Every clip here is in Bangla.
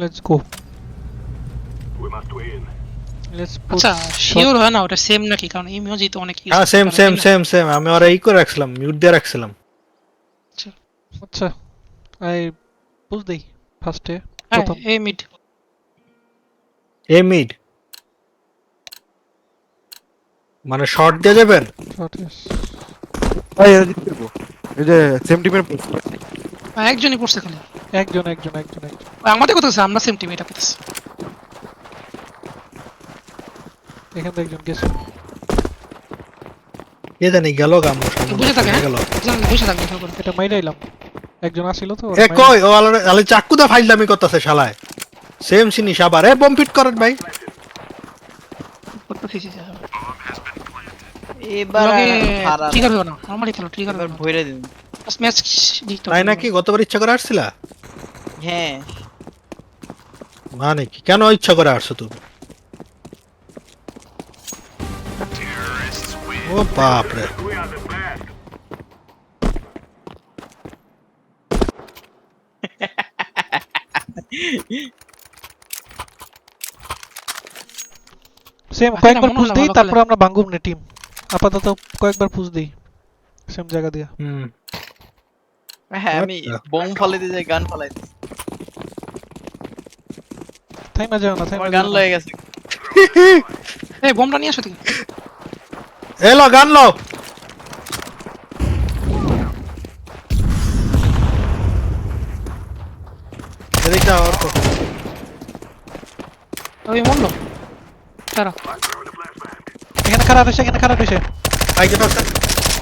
Let's go We must win. Let's আচ্ছা শিওর হয় না ওটা সেম নাকি? কারণ ইমোজি তো অনেক হ্যাঁ সেম সেম? সেম সেম আমি ওরা ই করে রাখছিলাম মিউট দিয়ে রাখছিলাম। আচ্ছা আই বুঝ দেই ফার্স্টে হ্যাঁ প্রথম। এই মিড এ মিড মানে শর্ট দিয়ে যাবেন? শর্ট ইয়েস ভাই। এই যে সেম টিমের একজনই পড়ছে খালি। একজন একজন একজন একজন। আমাদের কথা হচ্ছে আমরা সেম টিম এটা পেতেছি এখান থেকে একজন গেছে। কে জানি গেল গাম বুঝে থাকে হ্যাঁ? গেল। জান বসে থাকবে খেয়াল করে। এটা মাইরাইলাম একজন আসছিল তো এ কই ও আলো আলে চাক্কু দা ফাইলদামি করতেছে শালায়। সেম জিনিস আবার। এ বম ফিট করেন ভাই। করতে ফেসে যাবে এবার ট্রিগার হবে না নরমালি খেলো এবার হবে না দিন ম্যাচ জিততে তাই নাকি গতবার ইচ্ছা করে আসছিলা হ্যাঁ। মানে কি? কেন ইচ্ছা করে আসছো তুমি? ও বাপ রে. সেম কয়েকবার পুশ দেই তারপর আমরা বাঙ্গুম নে টিম আপাতত কয়েকবার পুশ দেই সেম জায়গা দিয়া। হুম। হ্যাঁ আমি আচ্ছা। বোম ফালাইতে যাই গান ফালাইতে থাই না যাও না থাই গান। লয়ে গেছে। এই বোমটা নিয়ে আসো তুমি এলো গান লো। এদিকে যাও অর্ক ওই মরলো তারা এখানে খারাপ হয়েছে এখানে খারাপ হয়েছে। তো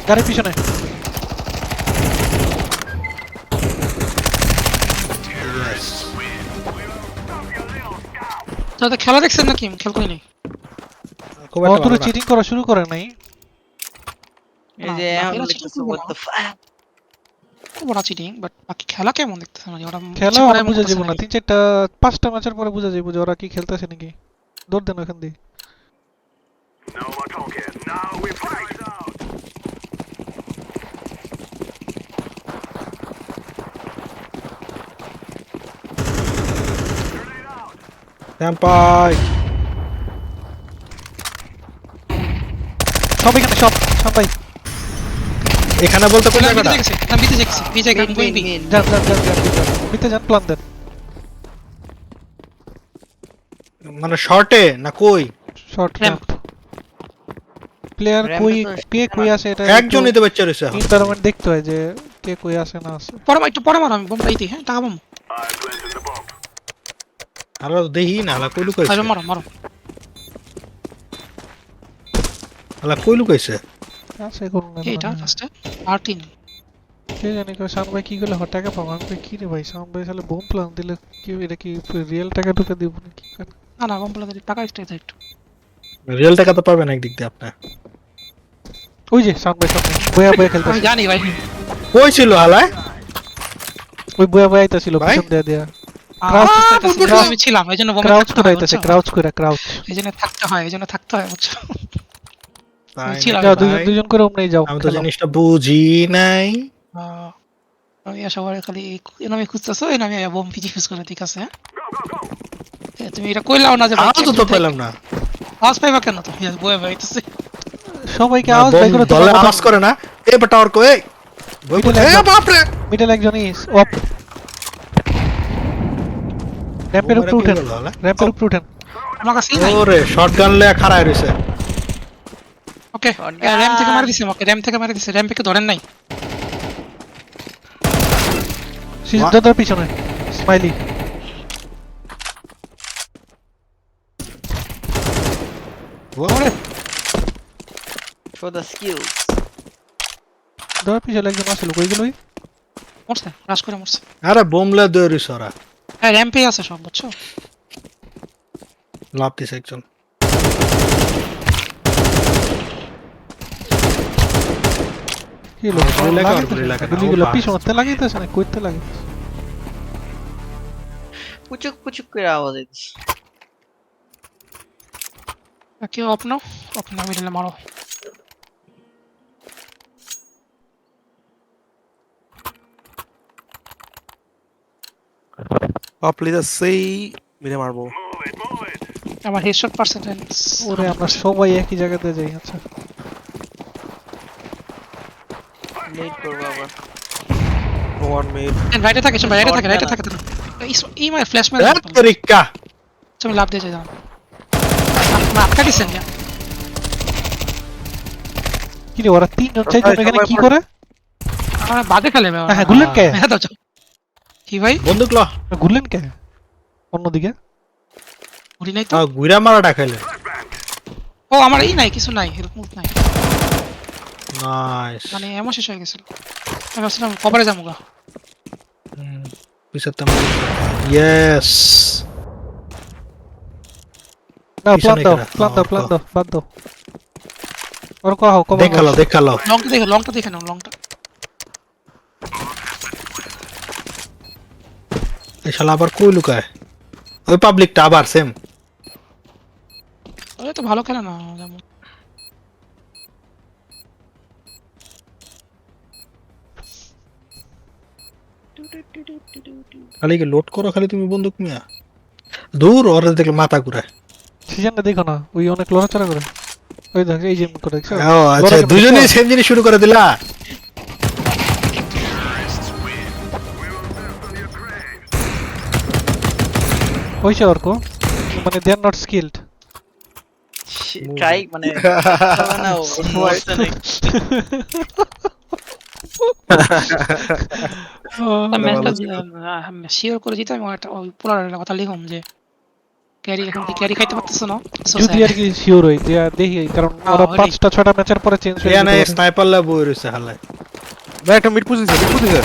গাড়ির পিছনে। তো খেলা দেখছেন নাকি? খেল করি নাই। খুব একটা ভালো চিটিং করা শুরু করে নাই। এই যে এখন লিখতেছে বড় চিটিং বাট বাকি খেলা কেমন দেখতেছে মানে ওরা খেলা করে বুঝা না? তিন চারটা পাঁচটা ম্যাচের পরে বুঝা যাব যে ওরা কি খেলতেছে নাকি। দৌড় দেন ওখান দিয়ে। Talking. Now out. এখানে সব সবাই। এখানে বলতে কোন জায়গাটা? না বিতে গেছে বিতে গেছে গোইং বি যান যান যান যান বিতে যান। প্ল্যান দেন। মানে শর্টে না কই? শর্ট র্যাম্প প্লেয়ার কই কে কই আছে এটা একজনই তো বাচ্চা রয়েছে এখন। দেখতে হয় যে কে কই আছে না আছে। পরে মার, একটু পরে আমি বোমটা দিতে হ্যাঁ টাকা বোম। আলো দেখি না আলা কই লুকাইছে আরে মারো মারো। আলা কই লুকাইছে আছে কোন এইটা আর তিন। কে জানি কই সাউন্ড ভাই কি করলে হ পাবো আমি কই কি রে ভাই সাউন্ড ভাই তাহলে বোম প্ল্যান দিলে। কি এটা কি রিয়েল টাকা ঢুকে দিব নাকি? না না বোম টাকা এক্সট্রা একটু। রিয়েল টাকা তো পাবেন একদিক দিয়ে আপনি ওই যে সাউন্ড ভাই সামনে। বয়া বয়া আমি জানি ভাই। কই ছিল হালায়? ওই বয়া বয়া আইতাছিল ভাই? পিছন দিয়ে দিয়া। আহ, Crouch বুঝতে পারছি, আমি ছিলাম এই জন্য ক্রাউচ করে আইতাছে ক্রাউচ করে ক্রাউচ এই জন্য থাকতে হয় এই জন্য থাকতে হয় বুঝছ? তাই ছিল নাকি যাও দুজন দুজন করে ওমনেই যাও আমি তো জিনিসটা বুঝি নাই। আমি সবার খালি এই খুঁজতেছো এই বোম পিজি ইউজ করে ঠিক আছে হ্যাঁ? তুমি এটা কইলাও না যে ভাই, আওয়াজ তো পেলাম না। আওয়াজ পাইবা কেন তুমি? বয়ে বইতেছে সবাইকে আওয়াজ বোম করে দলে আওয়াজ করে না। এ বেটা অর্ক এই। বই মিডল এ বাপ রে মিডল একজন ইস র্যাম্পের উপরে উঠেন র্যাম্পের উপরে উঠেন আমার কাছেই নাই? ওরে শটগান লয়ে খাড়ায় রইছে। ওকে র্যাম থেকে মারি দিছে আমাকে র্যাম থেকে মারি দিছে র্যাম থেকে ধরেন নাই। সিদ্ধার্থের পিছনে স্মাইলি ওরে। Show the skills. ধর পিছনে একজন আসছিল কই গেল ওই? মরছে রাশ করে মরছে। আরে বোমলে দই রইছে ওরা হ্যাঁ র্যাম্পে আছে সব বুঝছ লাভ দিছে একজন কি হলো গুলি লাগা আর গুলি লাগা না, গুলিগুলো ও বাস। পিছনে লাগাইতেছে না কইতে লাগে পুচুক পুচুক করে আওয়াজ হইতেছে কেউ আপনো আপনা মিডলে মারো প্লিজ সেই মেরে মারবো. আমার হেডশট পার্সেন্টেজ ওরে আমরা সবাই একই জায়গাতে যাই আচ্ছা। করব আবার। ওয়ান মিড রাইটে থাকে সবাই রাইটে থাকে রাইটে না। থাকে এই মাই ফ্ল্যাশ ম্যান রিক্কা তুমি লাভ দিয়ে যাও আটকা দিছেন যা কি রে ওরা তিনজন সবাই- চাইজন এখানে কি করে? আমরা বাদে খেলে হ্যাঁ, গুললেন কে? হ্যাঁ দাও। কি ভাই? বন্দুক ল। ঘুরলেন কে? অন্যদিকে? ঘুরি নাই তো? গুইরা মারাটা খাইলে ও আমার এই নাই কিছু নাই হেল্প মুভ নাই। নাইস মানে এমন শেষ হয়ে গেছিল আমি ভাবছিলাম কভারে যাব গা। পিছত ইয়েস না দাও এখানে। প্ল্যান দাও প্ল্যান দাও। প্ল্যান দাও। ওর কহ দেখাল দেখাল। লংটা দেখে লংটা দেখে নাও লংটা এই শালা আবার কই লুকায়? ওই পাবলিকটা আবার সেম ওই তো ভালো খেলে না যেমন। খালি কি লোড করো খালি তুমি বন্দুক মিয়া? দূর ওরা দেখলে মাথা ঘুরায়। সিজনটা দেখো না ওই অনেক লড়াচড়া করে। ওই দেখ এই যে করে দেখছ? ও আচ্ছা দুজনেই সেম জিনিস শুরু করে দিলা? হইছে অর্ক মানে they are not skilled try মানে না শিওর করে দিতে আমি একটা পুরো কথা লিখুম যে ক্যারি এখন কি ক্যারি খাইতে পারতেছ না? যদি আর কি শিওর হই যে দেখি কারণ ওরা পাঁচটা ছয়টা ম্যাচের পরে চেঞ্জ হয়ে এখানে স্নাইপার লা বই রইছে হালায়। ভাই একটা মিড পুজিছে মিড পুজিছে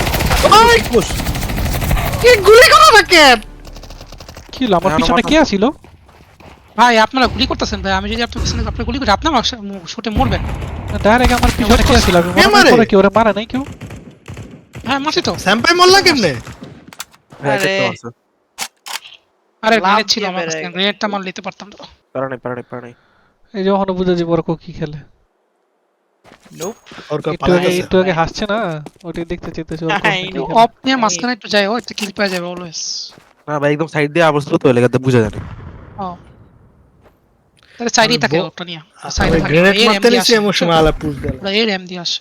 কি গুলি করা থাকে? কি হলো আমার পিছনে কে আছিল? ভাই আপনারা গুলি করতেছেন ভাই আমি যদি আপনার পিছনে আপনি গুলি করি আপনি আমার শুটে মরবেন। ডাইরেক্ট আমার পিছনে কে আছিল? আমি মনে করে কি ওরে মারা নাই কেউ? হ্যাঁ মারছি তো। স্যাম্পাই মরলা কেমনে? হ্যাঁ আরে। আরে গ্রেনেড ছিল আমার কাছে। গ্রেনেডটা মার নিতে পারতাম তো। পারা নাই পারা নাই পারা নাই। এই যে ওখানে বুঝে কি খেলে? Nope. ওর কা একটু আগে একটু আগে হাসছে না? ওটাই দেখতে ওর হ্যাঁ, খেলে। অফ নিয়ে মাঝখানে একটু যাই ও একটা কিল পেয়ে যাবে অলওয়েজ না ভাই একদম সাইড দিয়ে আবার তো লেগাতে বুঝা যায় না। ও। তাহলে সাইডেই থাকে ওটা নিয়ে। সাইডে থাকে। গ্রেনেড মারতে নিছি এমন সময় আলা পুশ দিল ওরা এর এমডি আসে।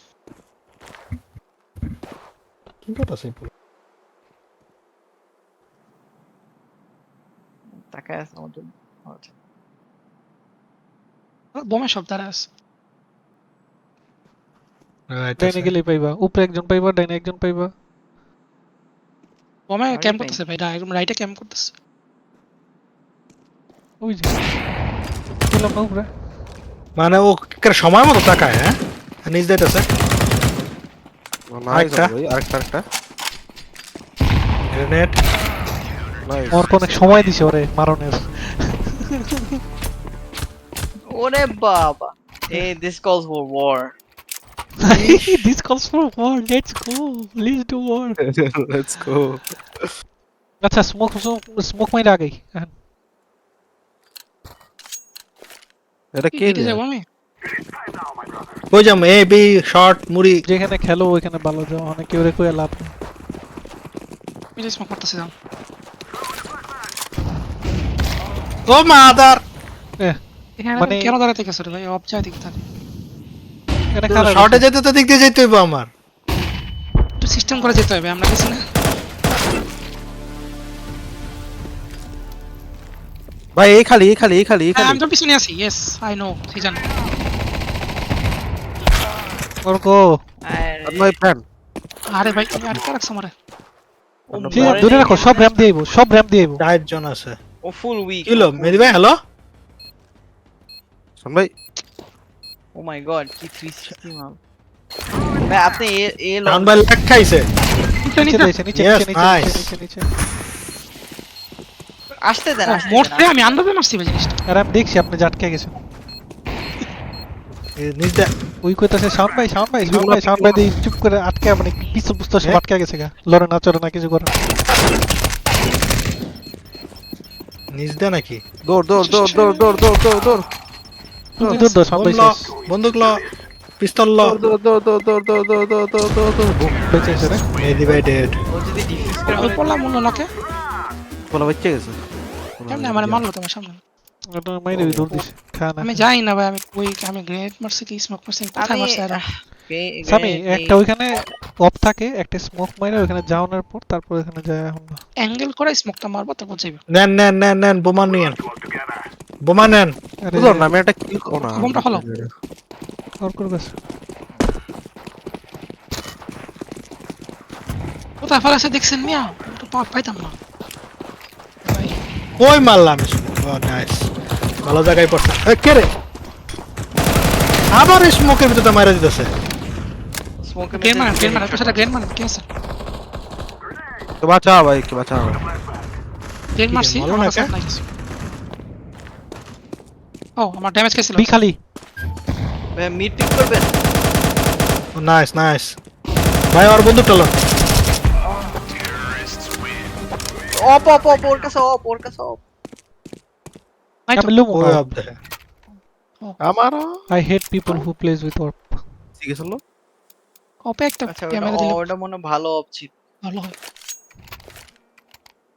কি কথা সে তাকায় আছে জন্য। আচ্ছা। বোমে সব দ্বারা আছে। ডাইনে গেলেই পাইবা। উপরে একজন পাইবা ডাইনে একজন পাইবা। বোমে ক্যাম্প। করতেছে ভাই একদম রাইটে ক্যাম্প করতেছে। ওই যে না উপরে। মানে ও সময় মতো তাকায় হ্যাঁ? নিজ দিতেছে আরেকটা? আরেকটা আরেকটা। গ্রেনেড নাইস আমার অনেক সময় দিছে ওরে মারনের ওরে বাবা। এই this calls for war this calls for war. Let's go. Let's do war. Let's go আচ্ছা স্মোক স্মোক মাইরা হ্যাঁ এটা কে কেটে আমি কই যাম এ বি শর্ট মুড়ি যেখানে খেলো ওইখানে ভালো যাও অনেক কেউ রে কই লাভ নেই। আমি যে স্মোক করতেছি যাও। ও মাদার! মানে- কেন দাঁড়াতে গেছো রে ভাই? অফ দিকে থাকে এখানে খারাপ শর্টে যেতে তো দিক দিয়ে যেতে হইব আমার। একটু সিস্টেম করে যেতে হবে আমরা কিছু না। ভাই এই খালি এই খালি এই খালি এই হ্যাঁ, খালি। আমি তো পিছনে আছি ইয়েস আই নো সিজন আরে, মাই ফ্রেন্ড আরে ভাই তুমি আটকা রাখছো আমারে। ও ঠিক আছে মরে দূরে রাখো সব র্যাম দিয়ে সব র্যাম দিয়ে চারজন আছে। ও ফুল উইক কিলো মেদি ভাই হ্যালো শোন ভাই ও মাই গড কি 360 মাল। ভাই আপনি এ এ ভাই লাগ খাইছে। নিচে নিচে নিচে নিচে নিচে নিচে. নিচে নিচে। আসতে দেন দেন, মোটে আমি আন্দাজে মারছি ভাই জিনিসটা। আর আমি দেখছি আপনি জাটকে গেছেন। এ নিজ ওই কইতাছে শাওন ভাই শাওন ভাই শাওন ভাই শাওন ভাই দিয়ে চুপ করে আটকে মানে পিছু বুঝতে সব হ্যাঁ? আটকে গেছে গা। লড়ে না চড়ে না কিছু করে নিজ দে নাকি? দৌড় দৌড় দৌড় দৌড় দৌড় দৌড় দৌড়। দৌড় তুমি দূর দূর শাওন ভাই বন্ধ ল শেষ বন্দুক ল পিস্তল ল দৌড় দৌড় দৌড় দৌড় দৌড় দৌড় দৌড় দৌড় দৌড় দৌড় বেঁচে এসে রে মেদি ভাই ডেড ও যদি ডিফিউজ করে ওই পড়লাম অন্য নাকে বলা বাচ্চা গেছে কেমনে আমার মারলো তোমার সামনে ওটা মাইরে দৌড় দিছে খা আমি যাই না ভাই আমি ওই আমি গ্রেনেড মারছি কি স্মোক মারছি কোথায় মারছি আর সামি একটা ওইখানে অফ থাকে একটা স্মোক মাইরে ওইখানে যাওয়ানোর পর তারপর ওখানে যায় এখন অ্যাঙ্গেল করে স্মোকটা মারবো তারপর যাইবে নেন নেন নেন নেন বোমা নিয়েন বোমা নেন না আমি একটা কিল করো না। বোমটা হলো। ওর করে গেছে। কোথায় ফেলাছে দেখছেন মিয়া? একটু পা- পাইতাম না। কই মারলাম? নাইস ভালো জায়গায় পড়ছে। কে রে? আবার স্মোকের ভিতরে মারা দিতেছে মারেন মারেন একটা মারেন কি আছে? কে বাঁচা ভাই কে বাঁচা গ্রেন মারছি ভালো না কাছে কে? নাই কিছু। ও আমার ড্যামেজ খেয়েছিল বি খালি ভাই মিড পিক করবেন নাইস নাইস ভাই আমার বন্ধু টলন অপ অপ অপ ওর কাছে অপ ওর কাছে অপ নাই তো আমি লুমু ওই অফ দেখে আমারও I hate people who plays with অর্প ঠিক আছে লো ওপে একটা আচ্ছা ওটা ক্যামেরা দিলে ওটা মনে হয় ভালো অপ ছিল ভালো হয়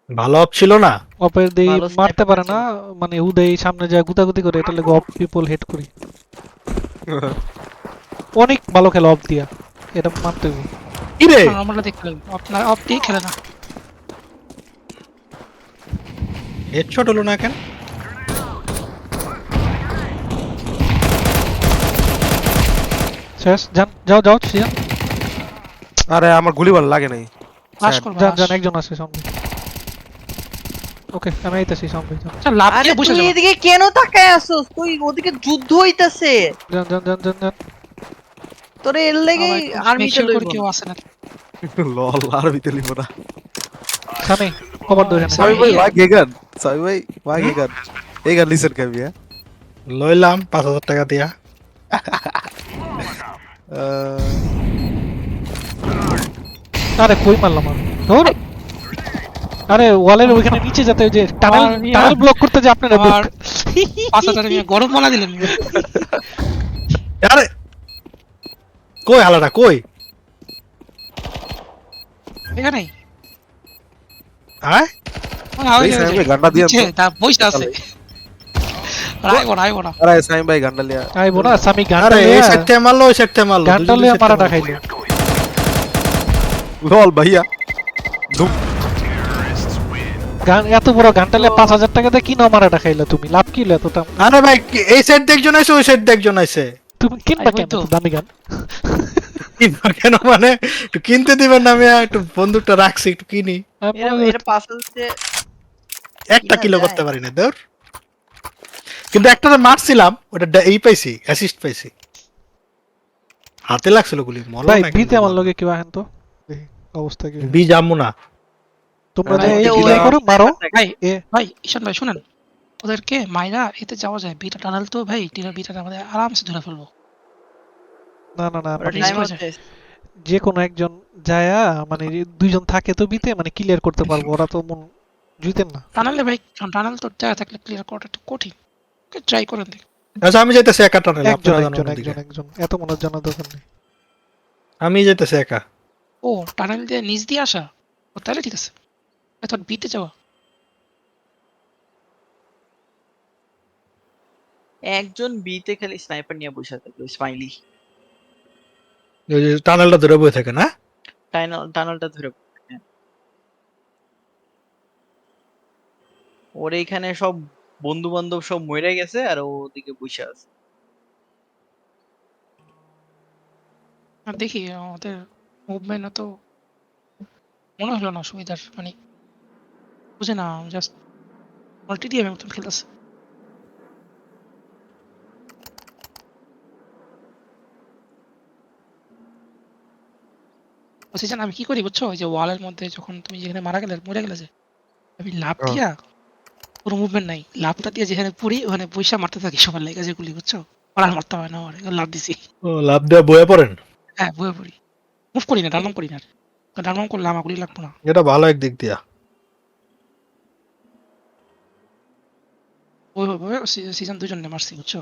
ভালো অফ ছিল না। অপের দিয়ে মারতে পারে না মানে উদয় সামনে যায় গুতাগুতি করে এটা লাগে অফ পিপল হেট করি। অনেক ভালো খেলে অফ দিয়া এটা মারতে হবে। কি রে আমরা দেখলে আপনার অফ দিয়ে খেলে না। হেডশট হলো না কেন? শেষ যান যাও যাও সিয়ান আরে আমার গুলি ভালো লাগে নাই। Sad. করব যান যান একজন আছে সামনে। ওকে আমি আইতাছি যান আচ্ছা লাভ দিয়ে বসে তুই এদিকে কেন তাকায় আসছিস তুই ওদিকে যুদ্ধ হইতাছে। যান যান যান যান যান। তোর এর লেগে আর্মিটা করে লইব। কেউ আসে না লল আর ভিতরে লিবো না। সামনে কভার দো এখানে সামি ভাই ওয়া গেগান সামি ভাই ওয়া গেগান এই গান লিসেন করবি হ্যাঁ? লইলাম পাঁচ হাজার টাকা দিয়া। আরে কই মারলাম আমি? ধর। আরে ওয়ালের ওইখানে নিচে যেতে ওই যে টানেল টানেল ব্লক করতে যে আপনারা আমার পাঁচ হাজার মিয়া গরম মালা দিলেন আরে কই হালাটা কই? এখানেই। আয় ওই ওই এই যে- সামি ওই ভাই যে, গান্ডা দিয়ে নিচে, তা বসে আছে। রাইবো না রাইবো না। আরে সামি ভাই গান্ডা লিয়া। আইবো না সামি গানটা আরে এই লইয়া মারলো ওই সাইডটা মারলো। গানটা দুজন লইয়া দুই মারাটা সাইডটা খাইলো। লল ভাইয়া। গান এত বড় গানটা লইয়া পাঁচ হাজার টাকা দিয়ে কিনো মারাটা খাইলা তুমি? লাভ কি হলো এতটা মারলো। আরে ভাই এই সাইড দিয়ে একজন আছে ওই সাইড দিয়ে একজন আছে তুমি কিনবা কেন? দামি গান। কিনবো কেন মানে? একটু কিনতে দিবেন না আমি একটু বন্দুকটা রাখছি একটু কিনি। একটা কিলো করতে পারি না তোর কিন্তু একটা মারছিলাম ওটা এই পাইছি অ্যাসিস্ট পাইছি। হাতে লাগছিল গুলি মরলো ভাই বিতে আমার লগে কেউ আহেন তো? অবস্থা কি বি জামু না। তোমরা যে কিলাই করো মারো। ভাই ভাই ঈশান ভাই শুনেন ওদেরকে মাইরা এতে যাওয়া যায় বিটা টানেল তো ভাই টিরা বিটা আমাদের আরামসে ধরে ফেলব। না না না মানে যায়। যে কোনো একজন যায়া মানে দুইজন থাকে তো বিতে মানে ক্লিয়ার করতে পারব ওরা তো মন জুইতেন না। টানেলে ভাই টানেল তো জায়গা থাকলে ক্লিয়ার করাটা একটু কঠিন। ট্রাই করেন দেখ। আচ্ছা আমি যাইতেছি একা টানেল একজন একজন একজন একজন। এত মনে জানা দরকার নেই। আমি যাইতেছি একা। ও টানেল দিয়ে নিচ দিয়ে আসা? ও তাহলে ঠিক আছে। এত বিতে যাওয়া। একজন বিতে খালি স্নাইপার নিয়ে বসে থাকল স্মাইলি যে টানেলটা ধরে বয়ে থাকে না? টানেল টানেলটা ধরে হ্যাঁ। ওর এইখানে সব বন্ধু বান্ধব সব মরে গেছে আর ওদিকে বসে আছে। দেখি আমাদের মুভমেন্ট তো মনে হলো না সুবিধার মানে বুঝে না জাস্ট মাল্টি দিয়ে মতন খেলতেছে। বলছি জান আমি কি করি বুঝছ? ওই যে ওয়ালের মধ্যে যখন তুমি যেখানে মারা গেলে মরে গেলে যে আমি লাভ। দিয়া কোনো মুভমেন্ট নাই। লাভটা দিয়ে যেখানে পড়ি ওখানে পয়সা মারতে থাকি সবার লেগে যেগুলি বুঝছ? আর মারতে হয় না আমার লাভ দিছি। ও লাভ দেওয়া বয়ে পড়েন? হ্যাঁ বয়ে পড়ি। মুভ করি না ডানলাম করি না ডানলাম করলে আমার গুলি লাগবো না। এটা ভালো একদিক দিয়া। সিজন দুজন মারছি বুঝছ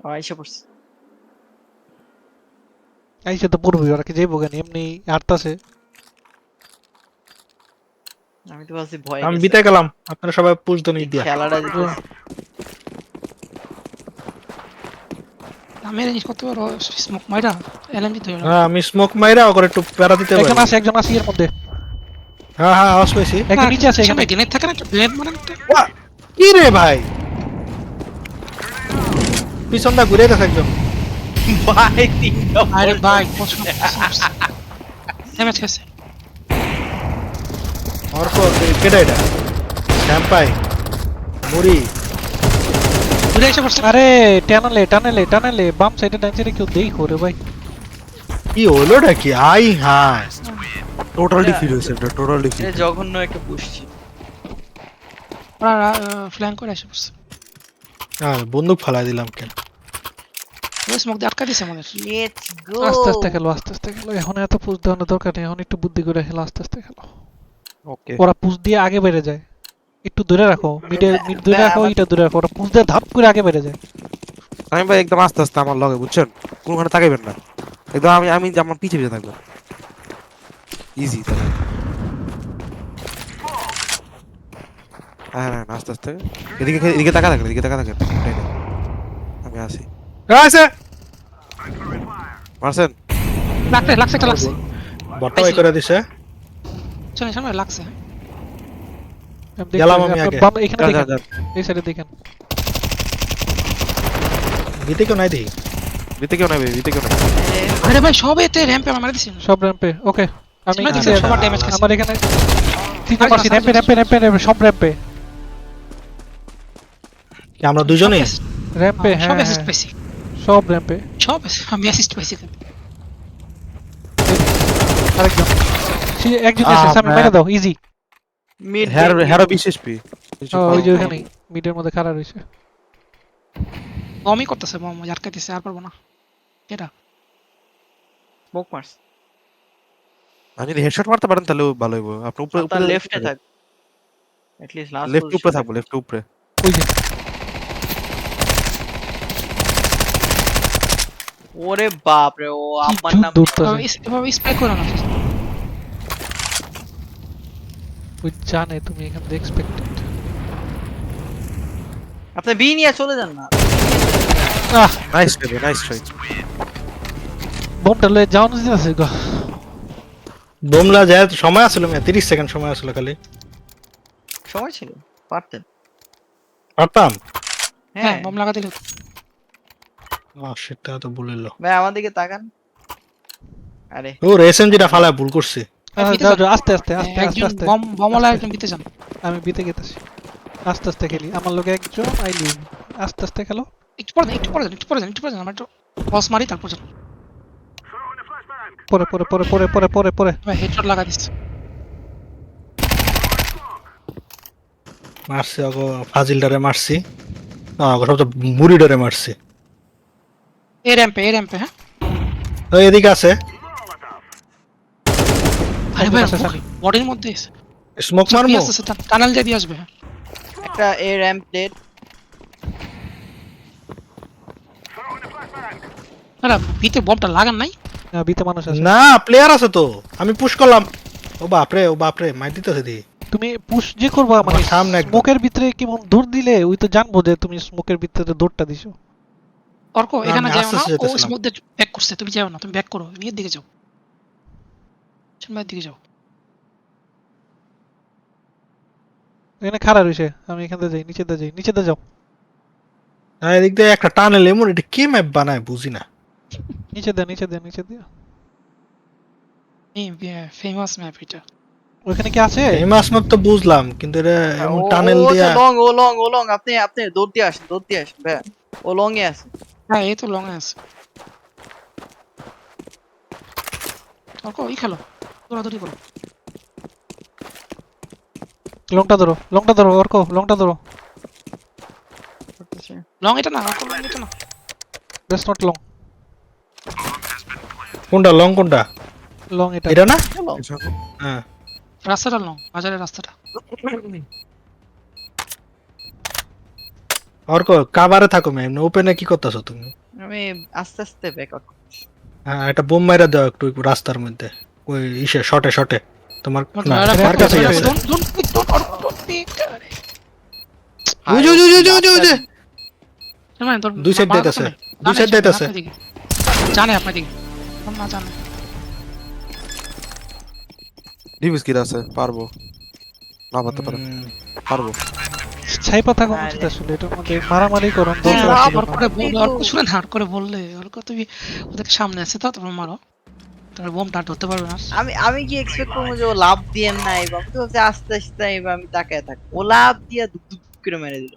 ও আইসা পড়ছে আইসে তো পড়বি ওরা কি যাইবো কেন এমনি হাঁটতাছে আমি তো ভাবছি ভয় আমি বিতে গেলাম আপনারা সবাই পুষ দনি দিয়া খেলাটা আমি রেঞ্জ করতে পারো স্মোক মাইরা? এলএমজি তো হ্যাঁ আমি স্মোক মাইরা ওকে একটু প্যারা দিতে একজন আছে একজন আছে এর মধ্যে। হ্যাঁ হ্যাঁ আওয়াজ পেয়েছি একজন নিচে আছে এখানে। গ্রেনেড থাকে না গ্রেনেড মানে কি রে ভাই? পিছনটা ঘুরে গেছে একজন ভাই তিনটা আরে ভাই পছন্দ ড্যামেজ খেয়েছে অর্ক কেটে এটা? শ্যাম্পাই মুড়ি। ঘুরে এসে পড়ছে। আরে টানেলে টানেলে টানেলে বাম সাইডে ডান সাইডে কেউ দেই করে ভাই। কি হলোটা কি আই হ্যাঁ। টোটাল ডিফিট হয়েছে এটা টোটাল ডিফিট এটা জঘন্য একটা পুষছি ওরা ফ্ল্যাঙ্ক করে এসে পড়ছে। হ্যাঁ বন্দুক ফালাই দিলাম কেন? ওই স্মোক দিয়ে আটকা দিছে আমাদের লেটস গো আস্তে আস্তে খেলো আস্তে আস্তে খেলো। এখন এত পুষ দেওয়ানোর দরকার নেই এখন একটু বুদ্ধি করে খেলো আস্তে আস্তে খেলো। ওকে ওরা পুষ দিয়ে আগে বেড়ে যায়। একটু দূরে রাখো মিডে মিড দূরে রাখো এটা দূরে রাখো ওরা পুজ দিয়ে ধাপ করে আগে বেড়ে যায়। আমি ভাই একদম আস্তে আস্তে আমার লগে বুঝছেন? কোনখানে তাকাইবেন না। একদম আমি আমি আমার পিছে পিছে থাকব। ইজি তাহলে। হ্যাঁ হ্যাঁ আস্তে আস্তে। এদিকে এদিকে তাকা থাকেন এদিকে তাকা থাকেন। আমি আসি। আছে মারছেন? লাগছে লাগছে একটা লাগছে। বট্টাই করে দিছে। শোনে শোনে লাগছে। গেলাম আমি আগে। বাম- এখানে যা, যা, দেখেন। এই সাইডে দেখেন। দিতে কেউ নাই দেখি। ভিতে কেউ নাই ভাই ভিতে কেউ নাই। আরে ভাই সব এতে র্যাম্পে মারা সব র্যাম্পে ওকে আমি সবার। আমার এখানে তিনটা আরে র্যাম্পে র্যাম্পে র্যাম্পে র্যাম্পে সব র্যাম্পে কি আমরা দুজনেই? র্যাম্পে হ্যাঁ সব হ্যাঁ, অ্যাসিস্ট পাইছি। সব র্যাম্পে সব আমি অ্যাসিস্ট পাইছি আরেকজন। সে একজন এসে সামনে মেরে দাও ইজি মিড হ্যার হ্যারো বিশেষ পি ওই যে ওখানে মিডের মধ্যে খাড়া রয়েছে। বমই করতেছে বম আটকাইতেছে আর পারব না। এটা। স্মোক মারস আমি যদি হেডশট মারতে পারেন তাহলে ভালো হইব। আপনি উপরে তার লেফটে থাক। এট লিস্ট লাস্ট লেফট উপরে থাকব লেফট উপরে। ওই যে। ওরে বাপ রে ও আমার নাম। এভাবে স্প্রে করে না ওই জানে তুমি এখান থেকে এক্সপেক্টেড আপনি বি নিয়ে চলে যান না। Ah nice try nice try বোমটা লয়ে যাও না দিতেছে গো। বোমলা যায় সময় আসলো মেয়ে তিরিশ সেকেন্ড সময় আসলো খালি। সময় ছিল পারতেন। পারতাম? হ্যাঁ। হ্যাঁ বম লাগা দিলে ও সেটা তো বলিল ভাই আমার দিকে তাকান। আরে। ও এসএমজিটা ফালায় ভুল করছি। যাও আস্তে আস্তে আস্তে আস্তে আস্তে। বমলা একজন দিতে যান। আমি বিতে গেতেছি। আস্তে আস্তে খেলি। আমার লোকে একজন আইলি আস্তে আস্তে খেলো। একটু পরে একটু পরে একটু পরে একটু পরে আমার একটু বস মারি তারপর যান। পরে পরে পরে পরে পরে পরে পরে। হেডশট লাগা দিচ্ছে। মারছি ওকে সব মুড়িডারে মারছি। এ র্যাম্পে এ র্যাম্পে হ্যাঁ? এদিকে আছে। আরে ভাই বডির মধ্যে স্মোক মারমু টানেল দিয়ে দিয়ে আসবে। একটা এ র্যাম্প ডেড না ভিতরে বমটা লাগান নাই? না বিতে মানুষ আছে। না প্লেয়ার আছে তো। আমি পুশ করলাম। ও বাপরে ও বাপরে দিতেছে দি। তুমি পুশ যে করবা মানে সামনে। স্মোকের ভিতরে কেমন দৌড় দিলে ওই তো জানব যে তুমি স্মোকের ভিতরে দৌড়টা দিছো। অর্ক এখানে যাও না ও। মধ্যে ব্যাক করছে তুমি যাও না তুমি ব্যাক করো মেয়ের দিকে যাও। মেয়ের দিকে যাও। এখানে খাড়া রয়েছে আমি এখান থেকে যাই নিচে দিয়ে যাই নিচে দিয়ে যাও। এদিক দিয়ে একটা টানেল এমন এটা কি ম্যাপ বানায় বুঝি না। নিচে দে নিচে দে নিচে দিয়ে। ফেমাস ম্যাপ এটা। ওইখানে কি আছে? এই মাছ ম্যাপ তো বুঝলাম কিন্তু এটা এমন টানেল দিয়া লং ও লং ও লং আপনি আপনি দৌড় দিয়ে আসেন দৌড় দিয়ে আসেন ভাই ও লং এ আছে। হ্যাঁ এই তো লং এ আছে। অর্ক এই খেলো। দৌড়াদৌড়ি করো লংটা ধরো লংটা ধরো অর্ক লংটা ধরো। লং এটা না অর্ক লং এটা না। দ্যাটস নট লং কোনটা লং কোনটা? লং এটা। এটা না? হ্যাঁ। রাস্তাটা লং বাজারের রাস্তাটা। আর কো কাবারে থাকো ম্যাম ওপেনে কি করতেছো তুমি? আমি আস্তে আস্তে ব্যাক আউট হ্যাঁ একটা বোম মাইরা দাও একটু রাস্তার মধ্যে। ওই ইসে শটে শটে। তোমার না তোমার কাছেই ধরে আছে রাখো, don't- don't pick, don't- don't- don't pick. ওই যে, ওই যে, ওই যে, ওই যে, ওই যে। মানে তোর দুই side দিতেছে, দুই জানে দিতেছে। জানে আপনার দিকে। না জানে। ডিভিস কিট আছে? পারব। না পারতে পারে। হুম, পারব। ছাইপা থাকা উচিত আসলে এটার মধ্যে মারামারি করুন দরকার ছিল আবার করে বললে না আর করে বললে। তুমি ওদের সামনে আছে তো তোমরা মারো। বোমটা ধরতে পারবে না। আমি আমি কি এক্সপেক্ট করব যে ও লাভ দিয়ে আমি তো আস্তে আস্তে আমি তাকায় থাকব ও লাভ দিয়ে দুপ দুপ করে মেরে দিল।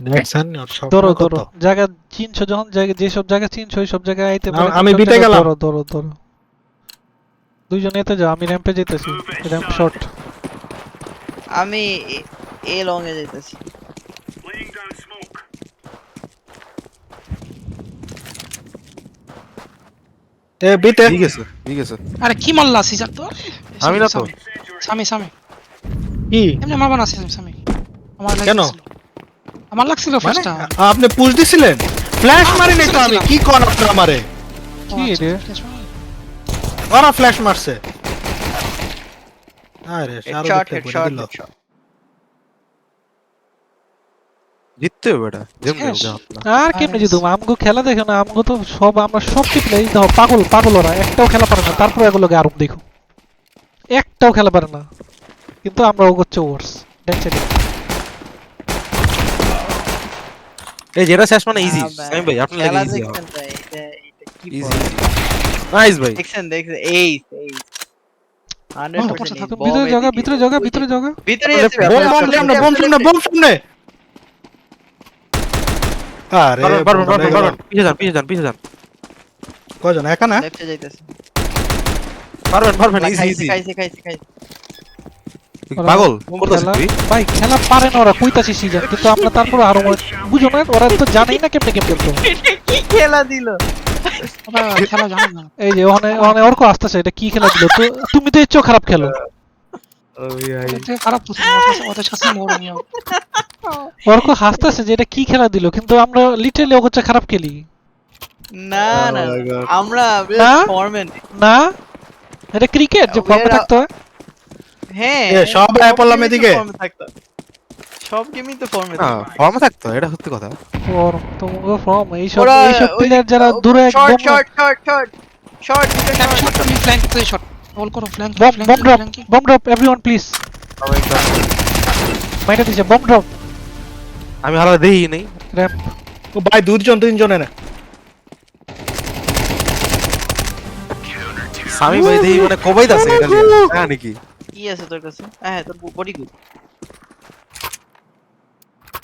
দেখছেন ধরো ধরো। জায়গা চিনছো যখন জায়গা যেসব জায়গা চিনছো ওই সব জায়গায় আইতে আম- পারে। আমি বিতে গেলাম। ধরো ধরো ধরো। দুইজন এতে যাও আমি র্যাম্পে যেতেছি। র্যাম্প শর্ট আমি এ- এ লং এ যাইতেছি এ বিতে। ঠিক আছে ঠিক আছে। আরে কি মারলা সিজার তো আমি না তো। সামি সামি কি? এমনি মারবা না সিজার সামি আমার কেন? আমার লাগছিল মানে ফার্স্টটা আপনি পুশ দিছিলেন? ফ্ল্যাশ মারি নাই তো আমি। কি কোন আপনার আমারে? কি রে? ওরা ফ্ল্যাশ মারছে। আরে সারা হেডশট হেডশট দিল হেডশট জিততে হবে এটা। আর কেমনে জিতুম আমগো খেলা দেখো না আমগো তো সব আমরা সব টিপলে এই দেখো পাগল পাগল ওরা একটাও খেলা পারে না। তারপর এগুলোকে আরম দেখো। একটাও খেলা পারে না। কিন্তু আমরা ও করছে ওয়ার্স এই যেটা শেষ মানে ইজি আহ, সাইম ভাই আপনার খেলা লাগে ইজি ইজি নাইস ভাই। দেখছেন দেখছেন এই এই। ভিতরে bomb জায়গা ভিতরে জায়গা ওই ভিতরে জায়গা। ভিতরে বোম আছে বোম সামনে বোম সামনে বোম সামনে। আরে পারবেন পারবেন বোম পারবেন গেল। পারবেন পিছে যান পিছে যান পিছে যান। কজন একা না? লেফটে যাইতেছে। পারবেন পারবেন ইজি ইজি খাইছে খাইছে খাইছে পাগল? ভাই খেলা পারে না ওরা কইতাছি সিজন কিন্তু আমরা তারপর আরও মনে- বুঝো না ওরা তো জানেই না কেমনে কেমনে খেলতো কি খেলা দিল? খেলা জানে না। এই যে ওখানে ওখানে অর্ক আসতেছে এটা কি খেলা দিল? তো তুমি তো এর চেয়েও খারাপ খেলো। খারাপ ওদের সাথে মোড় নিও অর্ক হাসতেছে যে এটা কি খেলা দিল কিন্তু আমরা লিটারালি ওর খারাপ খেলি। না না Oh. আমরা না? এটা ক্রিকেট যে ফর্মে থাকতে? হয় হ্যাঁ সব এদিকে। সব গেমই তো ফর্মে ফর্মে থাকতো। এটা সত্যি কথা। ফর্ম ফর্ম প্লেয়ার যারা দূরে শর্ট একদম short short short short shot তুমি ফ্ল্যাঙ্ক থেকে শট বল করো flank bomb bomb drop bomb drop everyone please মাইটা দিছে বম ড্রপ আমি হারা দেই নেই। র্যাম্প ও ভাই দুজন তিনজন এনে। সামি ভাই দেই মানে কবাই দাসে এটা হ্যাঁ নাকি? কি আছে তোর কাছে। হ্যাঁ তোর বডি গুড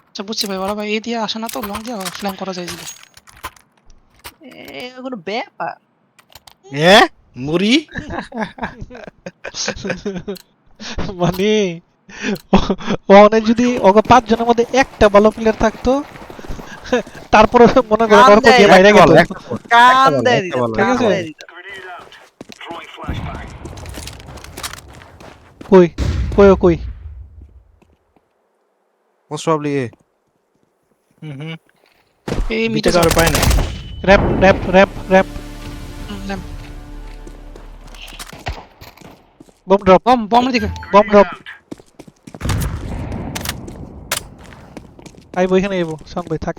আচ্ছা বুঝছি ভাই ওরা ভাই এই দিয়ে আসে না তো লং দিয়ে ফ্ল্যাঙ্ক করা যায় কোনো ব্যাপার। এ? মুড়ি? মানে ওখানে যদি ওকে পাঁচ জনের মধ্যে একটা ভালো প্লেয়ার থাকতো তারপরে মনে করো কান অর্ক বাইরে গেল। কান দেয় ঠিক আছে? কই? কই ও কই? মোস্ট প্রবাবলি এ হুম হুম। এই বিতে মিটে পায় না র্যাপ র্যাপ র্যাপ র্যাপ। বম ড্রপ বম বমের দিকে বম ড্রপ আইবো এখানে আইবো সঙ্গ ভাই থাক।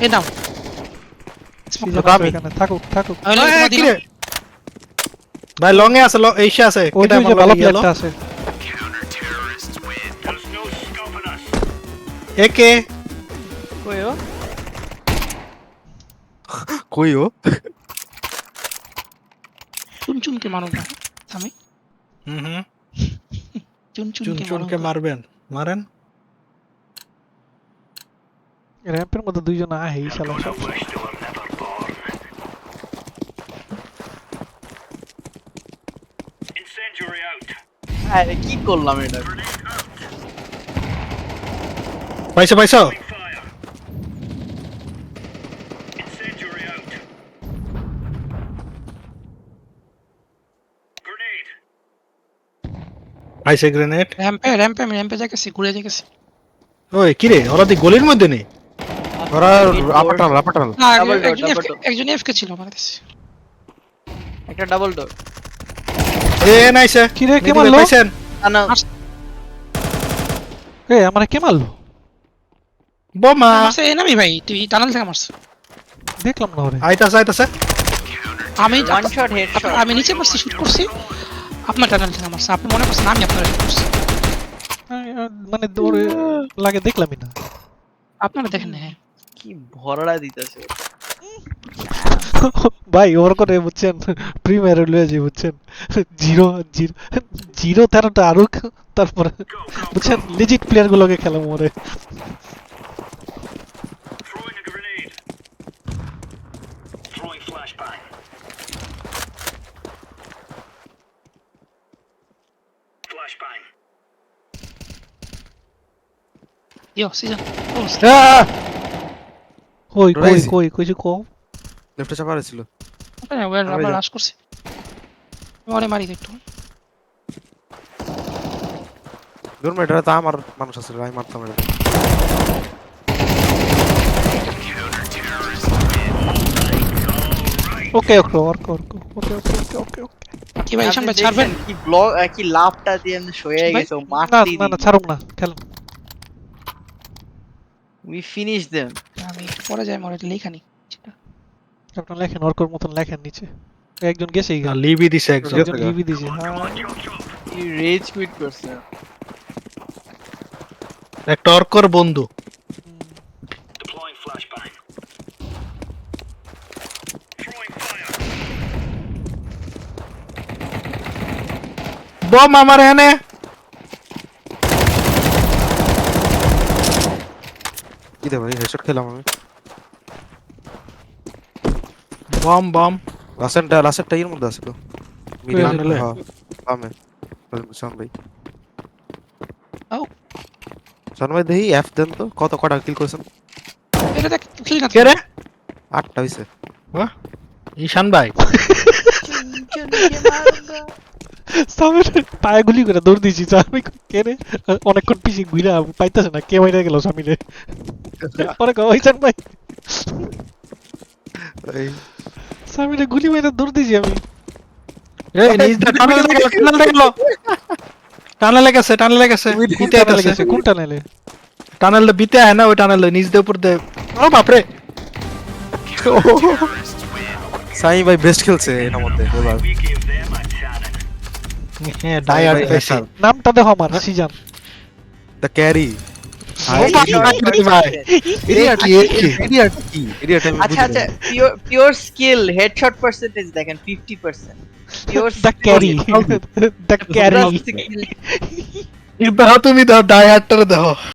এই নাও। থাকুক থাকুক। এ? ভাই লং এ আছে ল- এইসে আছে ওই কেটা যে আমার ভালো? প্লেয়ারটা আছে. একে। কই ও? চুনকে মারো না। আমি হুম হুম। চুন চুন চুনকে মারবেন। মারেন। র্যাম্পের মধ্যে দুইজন আহে এই শালা. আরে কি করলাম এটা? পাইছো পাইছো? পাইছে গ্রেনেড র্যাম্পে র্যাম্পে আমি র্যাম্পে যাইতেছি ঘুরে যাইতেছি। ওই কিরে ওরা দি গলির মধ্যে নেই? ওরা Double door, একজন এফকে ছিল মানে দিছি। একটা ডাবল ডোর এ কিরে কে মেহেদি ভাই মারলো? পাইছেন? না এ আমার কে মারলো? বোমা। মারছে এনামি ভাই তুই টানেল থেকে মারছে। দেখলাম না ওরে। আইতাছে আইতাছে। আমি ওয়ান শট হেড শট আপনার- আমি নিচে বসছি শুট করছি। আপনার টানেল থেকে মারছে আপনি মনে করছেন আমি আপনার করছি মানে ওরে লাগে দেখলামই না। আপনারা দেখেন না হ্যাঁ। কি ভরড়া দিতেছে ভাই ওর করে বুঝছেন? প্রিমিয়ার লয়ে বুঝছেন? জিরো জিরো জিরো তেরোটা আরও তারপরে বুঝছেন? লিজিট প্লেয়ার গুলোকে খেলা মরে ইয়ো সিজন কই কই রয়েছে। কই কই যে লেফটে চাপা ছিল আপনারা ওয়ার আমি আমরা যা- রাশ করছি ওরে মারি একটু ধরুন এটা তো আমার মানুষ আছে আমি মারতাম এটা ওকে ওকে ওকে ওকে ওকে ওকে ওকে ওকে কি ভাই আপনি সামনে ছাড়বেন কি ব্লক কি লাভটা দিয়ে এমনি সয়ে ভাই, গেছে ও না মারতেই না না ছাড়ুক না খেলেন উই ফিনিশ দেম আমি একটু পরে যাই মরে লেখা নি আপনার লেখেন ওরকর মতন লেখেন নিচে। একজন গেছেই গা। লিবি দিছে একজন। একজন লিবি দিছে কি রেজ কুইট করছে। একটা অর্কর বন্ধু. বম আমার এনে কি দেবো হেডশট খেলাম আমি। Bomb bomb. লাসেনটা লাসেনটা এর মধ্যে আছে তো। মিডিয়াম টানেলে? হ্যাঁ বামে। শোন ভাই। আও। শোন ভাই দেখি এফ দেন তো। কত কটা কিল করেছেন? এটা দেখ খেলি না। কে রে? আটটা হইছে। ঈশান ভাই। পায়ে গুলি করে দৌড় আমি রে অনেকক্ষণ পিছিয়ে ঘুরে পাইতেছে না কে মাইরা গেল সামিরে পরে কয় ওইখান ভাই। সামিরে গুলি মাইরা দৌড় দিয়েছি আমি। এই নিজ দা টানেলে গেল টানেলে গেল। টানেলে গেছে টানেলে গেছে বিতে টানেলে গেছে গেছে কোন টানেলে? টানেল বিতে আয় না ওই টানেল নিজ দে উপর দে ও বাপরে! সাই ভাই বেস্ট খেলছে এর মধ্যে এবার। হ্যাঁ ডায়ার পেছি নামটা দেখো আমার সিজন। দ্য ক্যারি ও বাপরে ভাই ইডিয়ট কি, এ কি? ইডিয়ট কি? ইডিয়ট আমি আচ্ছা আচ্ছা pure pure skill headshot percentage দেখেন 50% pure the carry the carry তুমি দাও ডায়ারটারে দাও।